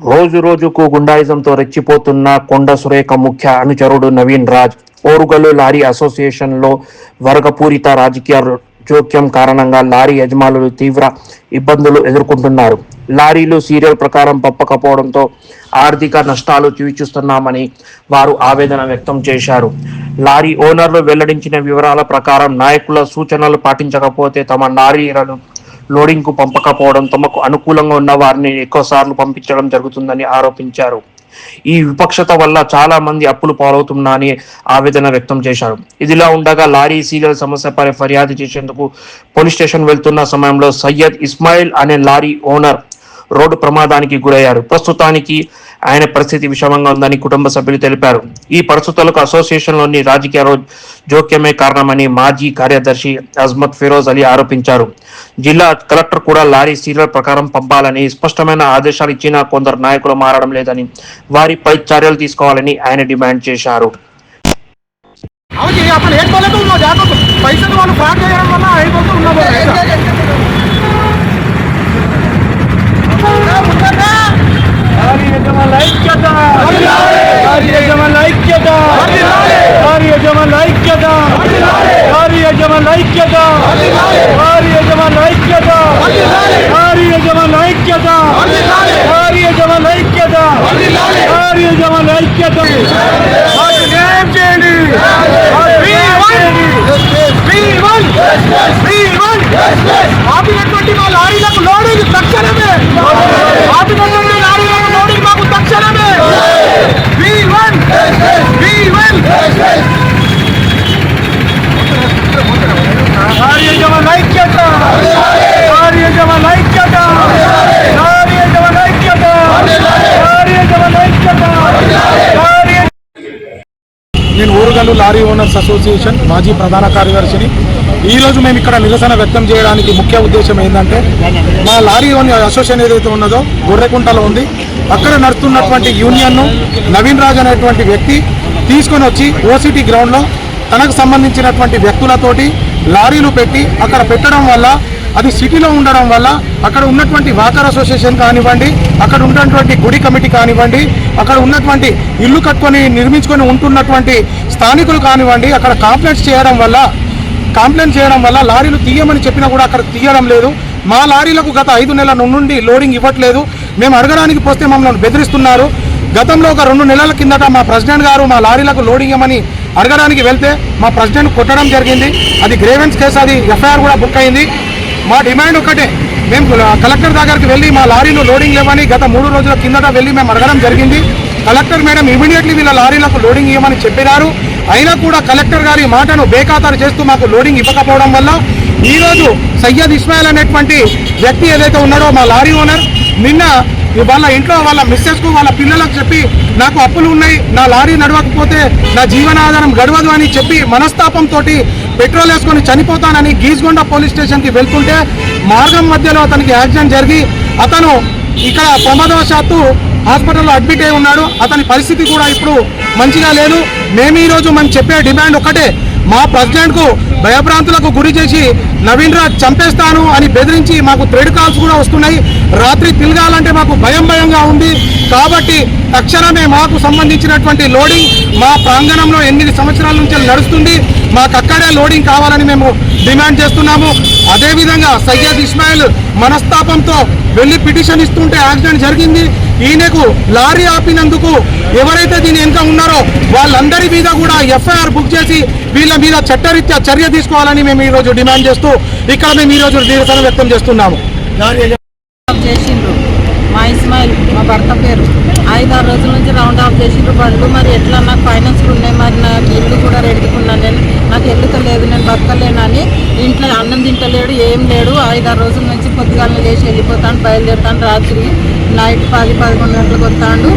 రోజు రోజుకు గుండాయిజంతో రెచ్చిపోతున్న కొండ సురేఖ ముఖ్య అనుచరుడు నవీన్ రాజ్ ఓరుగల్లు లారీ అసోసియేషన్లో వర్గపూరిత రాజకీయ జోక్యం కారణంగా లారీ యజమానులు తీవ్ర ఇబ్బందులు ఎదుర్కొంటున్నారు. లారీలు సీరియల్ ప్రకారం పంపకపోవడంతో ఆర్థిక నష్టాలు చూస్తున్నామని వారు ఆవేదన వ్యక్తం చేశారు. లారీ ఓనర్లు వెల్లడించిన వివరాల ప్రకారం నాయకుల సూచనలు పాటించకపోతే తమ లారీలను లోడింగ్కు పంపకపోవడం తమకు అనుకూలంగా ఉన్న వారిని ఎక్కువ సార్లు పంపించడం జరుగుతుందని ఆరోపించారు. ఈ విపక్షత వల్ల చాలా మంది అప్పులు పాలవుతున్నా అని ఆవేదన వ్యక్తం చేశారు. ఇదిలా ఉండగా లారీ సీగల్ సమస్యపై ఫిర్యాదు చేసేందుకు పోలీస్ స్టేషన్ వెళ్తున్న సమయంలో సయ్యద్ ఇస్మాయిల్ అనే లారీ ఓనర్ రోడ్డు ప్రమాదానికి గురయ్యారు. ప్రస్తుతానికి ఆయన పరిస్థితి విషమంగా ఉందని కుటుంబ సభ్యులు తెలిపారు. ఈ పరిస్థితులకు అసోసియేషన్లోని రాజకీయ జోక్యమే కారణమని మాజీ కార్యదర్శి అజ్మత్ ఫిరోజ్ అలీ ఆరోపించారు. జిల్లా కలెక్టర్ కూడా లారీ సీరియల్ ప్రకారం పంపాలని స్పష్టమైన ఆదేశాలు ఇచ్చినా కొందరు నాయకులు మారడం లేదని వారిపై చర్యలు తీసుకోవాలని ఆయన డిమాండ్ చేశారు. ఏం జాగ్రత్త. పైసలు వాళ్ళు ఫ్రాడ్ చేయడం వల్ల అయిపోతూ ఐక్యత ఐక్యత ఐక్యత ఐక్యత లారీ అసోసియేషన్ మాజీ ప్రధాన కార్యదర్శిని. ఈరోజు మేము ఇక్కడ నిరసన వ్యక్తం చేయడానికి ముఖ్య ఉద్దేశం ఏంటంటే మా లారీ అసోసియేషన్ ఏదైతే ఉన్నదో గొర్రెకుంటలో ఉంది. అక్కడ నడుస్తున్నటువంటి యూనియన్ను నవీన్ రాజ్ అనేటువంటి వ్యక్తి తీసుకొని వచ్చి ఓసిటీ గ్రౌండ్లో తనకు సంబంధించినటువంటి వ్యక్తులతోటి లారీలు పెట్టి అక్కడ పెట్టడం వల్ల అది సిటీలో ఉండడం వల్ల అక్కడ ఉన్నటువంటి వాకర్ అసోసియేషన్ కానివ్వండి అక్కడ ఉన్నటువంటి గుడి కమిటీ కానివ్వండి అక్కడ ఉన్నటువంటి ఇల్లు కట్టుకొని నిర్మించుకొని ఉంటున్నటువంటి స్థానికులు కానివ్వండి అక్కడ కాంప్లైంట్స్ చేయడం వల్ల కంప్లైంట్ చేయడం వల్ల లారీలు తీయమని చెప్పినా కూడా అక్కడ తీయడం లేదు. మా లారీలకు గత ఐదు నెలల నుండి లోడింగ్ ఇవ్వట్లేదు. మేము అడగడానికి పోస్తే మమ్మల్ని బెదిరిస్తున్నారు. గతంలో ఒక రెండు నెలల కిందట మా ప్రెసిడెంట్ గారు మా లారీలకు లోడింగ్ ఇవ్వమని అడగడానికి వెళ్తే మా ప్రెసిడెంట్ కొట్టడం జరిగింది. అది గ్రేవెన్స్ కేసు అది ఎఫ్ఐఆర్ కూడా బుక్ అయింది. మా డిమాండ్ ఒకటే మేము కలెక్టర్ దగ్గరికి వెళ్ళి మా లారీలు లోడింగ్ లేవని గత మూడు రోజుల కిందట వెళ్ళి మేము అడగడం జరిగింది. కలెక్టర్ మేడం ఇమీడియట్లీ వీళ్ళ లారీలకు లోడింగ్ ఇవ్వమని చెప్పినారు. అయినా కూడా కలెక్టర్ గారి మాటను బేఖాతారు చేస్తూ మాకు లోడింగ్ ఇవ్వకపోవడం వల్ల ఈరోజు సయ్యద్ ఇస్మాయిల్ అనేటువంటి వ్యక్తి ఏదైతే ఉన్నాడో మా లారీ ఓనర్ నిన్న వాళ్ళ ఇంట్లో వాళ్ళ మిస్సెస్కు వాళ్ళ పిల్లలకు చెప్పి నాకు అప్పులు ఉన్నాయి నా లారీ నడవకపోతే నా జీవనాధారం గడవదు అని చెప్పి మనస్తాపంతో పెట్రోల్ వేసుకొని చనిపోతానని గీజ్గొండ పోలీస్ స్టేషన్కి వెళ్తుంటే మార్గం మధ్యలో అతనికి యాక్సిడెంట్ జరిగి అతను ఇక్కడ ప్రమాదవశాత్తు హాస్పిటల్లో అడ్మిట్ అయి ఉన్నాడు. అతని పరిస్థితి కూడా ఇప్పుడు మంచిగా లేదు. మేము ఈరోజు మనం చెప్పే డిమాండ్ ఒకటే మా ప్రెసిడెంట్కు భయభ్రాంతులకు గురి చేసి నవీన్ రాజ్ చంపేస్తాను అని బెదిరించి మాకు థ్రెడ్ కాల్స్ కూడా వస్తున్నాయి. రాత్రి తిరగాలంటే మాకు భయం భయంగా ఉంది. కాబట్టి తక్షణమే మాకు సంబంధించినటువంటి లోడింగ్ మా ప్రాంగణంలో ఎనిమిది సంవత్సరాల నుంచి నడుస్తుంది. మాకు అక్కడే లోడింగ్ కావాలని మేము డిమాండ్ చేస్తున్నాము. అదేవిధంగా సయ్యద్ ఇస్మాయిల్ మనస్తాపంతో వెళ్ళి పిటిషన్ ఇస్తుంటే యాక్సిడెంట్ జరిగింది. ఈయనకు లారీ ఆపినందుకు ఎవరైతే దీని వెనుక ఉన్నారో వాళ్ళందరి మీద కూడా ఎఫ్ఐఆర్ బుక్ చేసి వీళ్ళ మీద చట్టరీత్యా చర్య తీసుకోవాలని మేము ఈరోజు డిమాండ్ చేస్తూ ఇక్కడ మేము ఈరోజు నిరసన వ్యక్తం చేస్తున్నాము. చేసిండ్రు. మా ఇస్మాయిల్ మా భర్త పేరు. ఐదారు రోజుల నుంచి రౌండ్ ఆఫ్ చేసిండ్రు. బండ్లు మరి ఎట్లా? నాకు ఫైనాన్స్ ఉన్నాయి. మరి నాకు ఇల్లు కూడా రెడుకున్నాను నేను నాకు ఎల్లుత లేదు నేను బతకలేనని ఇంట్లో లేడు ఏం లేడు. ఐదారు రోజుల నుంచి పొద్దుగాలను లేచి వెళ్ళిపోతాను బయలుదేరుతాను రాత్రి నైట్ పది పదకొండు గంటలకు వస్తాడు.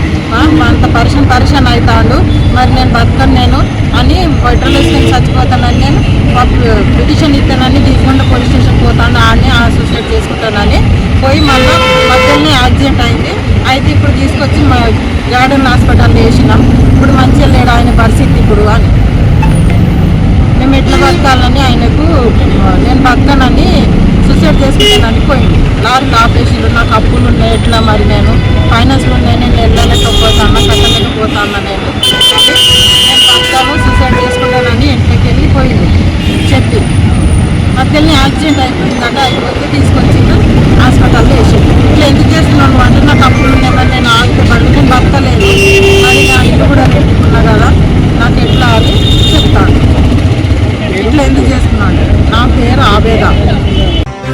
అంత పరిషన్ పరిషన్ అవుతాడు. మరి నేను బతకను నేను అని పెట్రోల్ వేసుకొని చచ్చిపోతానని నేను పిటిషన్ ఇస్తానని తీసుకుంటే పోలీస్ స్టేషన్ పోతాను. అని సూసైడ్ చేసుకుంటానని పోయి మళ్ళీ మధ్యలోనే యాక్సిడెంట్ అయింది. అయితే ఇప్పుడు తీసుకొచ్చి మా గార్డెన్ హాస్పిటల్ వేసినాం. ఇప్పుడు మంచిగా లేడు ఆయన పరిస్థితి ఇప్పుడు అని. మేము ఎట్లా బతకాలని ఆయనకు నేను బతకనని సూసైడ్ చేసుకుంటానని పోయింది లారీ ఆపరేషన్లు నాకు అప్పులు ఉన్నాయి ఎట్లా మరి నేను? ఫైనాన్స్లు ఉన్నాయి నేను వెళ్ళలేకపోతాను కట్టలేకపోతాను నేను? నేను బతకాను సూసైడ్ చేసుకుంటానని ఇంటికి వెళ్ళి పోయింది చెప్పి మధ్యలో యాక్సిడెంట్ అయిపోయిందంటే అయిపోతే తీసుకొచ్చిండు హాస్పిటల్లో వేసిండు. ఇట్లా ఎందుకు చేస్తున్నాను అంటే నాకు అప్పులు ఉన్నాయి మరి నేను ఆగితే పడి నేను బతకలేదు మరి నా ఇల్లు కూడా పెట్టుకున్నా కదా నాకు ఎట్లా అని చెప్తాను ఇట్లా ఎందుకు చేస్తున్నాడు నా పేరు ఆవేద